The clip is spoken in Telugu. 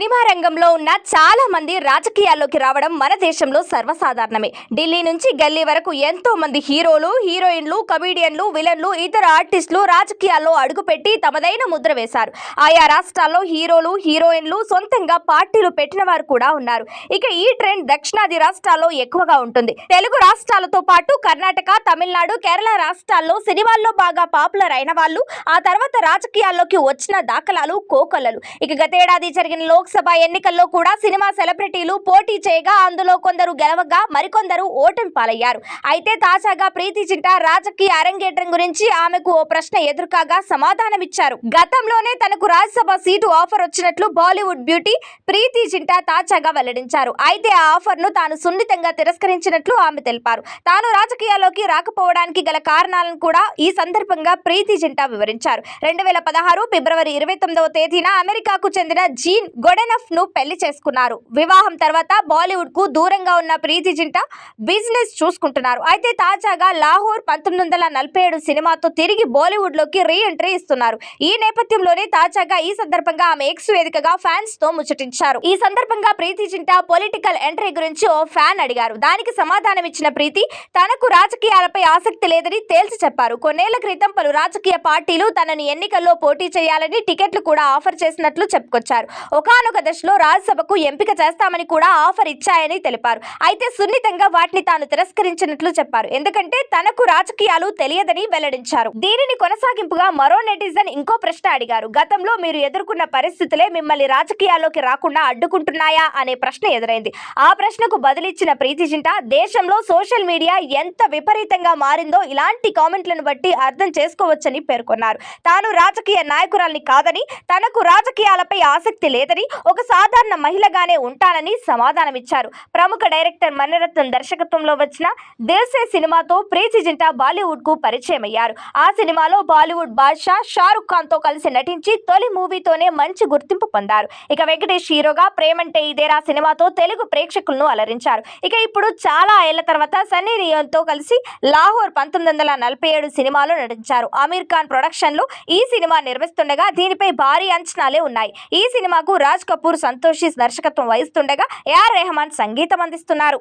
సినిమా రంగంలో ఉన్న చాలా మంది రాజకీయాల్లోకి రావడం మన దేశంలో సర్వసాధారణమే. ఢిల్లీ నుంచి గల్లీ వరకు ఎంతో మంది హీరోలు హీరోయిన్లు కమీడియన్లు విలన్లు ఇతర ఆర్టిస్టులు రాజకీయాల్లో అడుగుపెట్టి తమదైన ముద్ర వేశారు. ఆయా రాష్ట్రాల్లో హీరోలు హీరోయిన్లు సొంతంగా పార్టీలు పెట్టిన వారు కూడా ఉన్నారు. ఇక ఈ ట్రెండ్ దక్షిణాది రాష్ట్రాల్లో ఎక్కువగా ఉంటుంది. తెలుగు రాష్ట్రాలతో పాటు కర్ణాటక తమిళనాడు కేరళ రాష్ట్రాల్లో సినిమాల్లో బాగా పాపులర్ అయిన వాళ్ళు ఆ తర్వాత రాజకీయాల్లోకి వచ్చిన దాఖలాలు కోకొల్లలు. ఇక గతేడాది జరిగిన లోక్సభ ఎన్నికల్లో కూడా సినిమా సెలబ్రిటీలు పోటీ చేయగా అందులో కొందరు గెలవగా మరికొందరు ఓటమి పాలయ్యారు. అయితే తాజాగా ప్రీతి జింటా రాజకీయ అరంగేట్రం గురించి ఆమెకు ఓ ప్రశ్న ఎదురుకాగా సమాధానమిచ్చారు. గతంలోనే తనకు రాజ్యసభ సీటు ఆఫర్ వచ్చినట్లు బాలీవుడ్ బ్యూటీ ప్రీతి జింటా తాజాగా వెల్లడించారు. అయితే ఆ ఆఫర్ను తాను సున్నితంగా తిరస్కరించినట్లు ఆమె తెలిపారు. తాను రాజకీయాల్లోకి రాకపోవడానికి గల కారణాలను కూడా ఈ సందర్భంగా ప్రీతి జింటా వివరించారు. రెండు వేల పదహారు ఫిబ్రవరి ఇరవై తొమ్మిదవ తేదీన అమెరికాకు చెందిన జీన్ గొడెనఫ్ను పెళ్ళి చేసుకున్నారు. వివాహం తర్వాత బాలీవుడ్కు దూరంగా ఉన్న ప్రీతి జింటా బిజినెస్ చూసుకుంటున్నారు. అయితే తాజాగా లాహోర్ పంతొమ్మిది వందల నలభై ఏడు సినిమాతో తిరిగి బాలీవుడ్లోకి రీ ఎంట్రీ ఇస్తున్నారు. ఈ నేపథ్యంలోనే తాజాగా ఈ సందర్భంగా ఆమె ఎక్స్ వేదికగా ఫ్యాన్స్తో ముచ్చటించారు. ఈ సందర్భంగా ప్రీతి జింటా పొలిటికల్ ఎంట్రీ గురించి ఓ ఫ్యాన్ అడిగారు. దానికి సమాధానం ఇచ్చిన ప్రీతి తనకు రాజకీయాలపై ఆసక్తి లేదని తేల్చి చెప్పారు. కొన్నేళ్ళ క్రితం పలు రాజకీయ పార్టీలు తనని ఎన్నికల్లో పోటీ చేయాలని టికెట్లు కూడా ఆఫర్ చేసినట్లు చెప్పుకొచ్చారు. ఒకనొక దశలో రాజ్యసభకు ఎంపిక చేస్తామని కూడా ఆఫర్ ఇచ్చాయని తెలిపారు. అయితే సున్నితంగా వాటిని తాను తిరస్కరించినట్లు చెప్పారు. ఎందుకంటే తనకు రాజకీయాలు తెలియదని వెల్లడించారు. దీనిని కొనసాగింపుగా మరో నెటిజన్ ఇంకో ప్రశ్న అడిగారు. గతంలో మీరు ఎదుర్కొన్న పరిస్థితులే మిమ్మల్ని రాజకీయాల్లోకి రాకుండా అడ్డుకుంటున్నాయా అనే ప్రశ్న ఎదురైంది. ఆ ప్రశ్నకు బదిలిచ్చిన ప్రీతి జింట దేశంలో సోషల్ మీడియా ఎంత విపరీతంగా మారిందో ఇలాంటి కామెంట్లను బట్టి అర్థం చేసుకోవచ్చని పేర్కొన్నారు. తాను రాజకీయ నాయకురాల్ని కాదని తనకు రాజకీయాలపై ఆసక్తి లేదని ఒక సాధారణ మహిళగానే ఉంటానని సమాధానమిచ్చారు. ప్రముఖ డైరెక్టర్ మణిరత్నం దర్శకత్వంలో వచ్చిన దేశే సినిమాతో ప్రీతి జింట బాలీవుడ్కు పరిచయం అయ్యారు ఆ సినిమాలో బాలీవుడ్ బాద్షా షారుఖ్ ఖాన్తో కలిసి నటించి తొలి మూవీతోనే మంచి గుర్తింపు పొందారు. ఇక వెంకటేష్ హీరోగా ప్రేమంటే ఇదేరా సినిమాతో తెలుగు ప్రేక్షకులను అలరించారు. ఇక ఇప్పుడు చాలా ఏళ్ళ తర్వాత సన్నీ లియోన్తో కలిసి లాహోర్ పంతొమ్మిది వందల నలభై ఏడు సినిమాలో నటించారు. అమీర్ ఖాన్ ప్రొడక్షన్లు ఈ సినిమా నిర్మిస్తుండగా దీనిపై భారీ అంచనాలే ఉన్నాయి. ఈ సినిమాకు రాజ్ కపూర్ సంతోషి దర్శకత్వం వహిస్తుండగా ఏఆర్ రెహమాన్ సంగీతం అందిస్తున్నారు.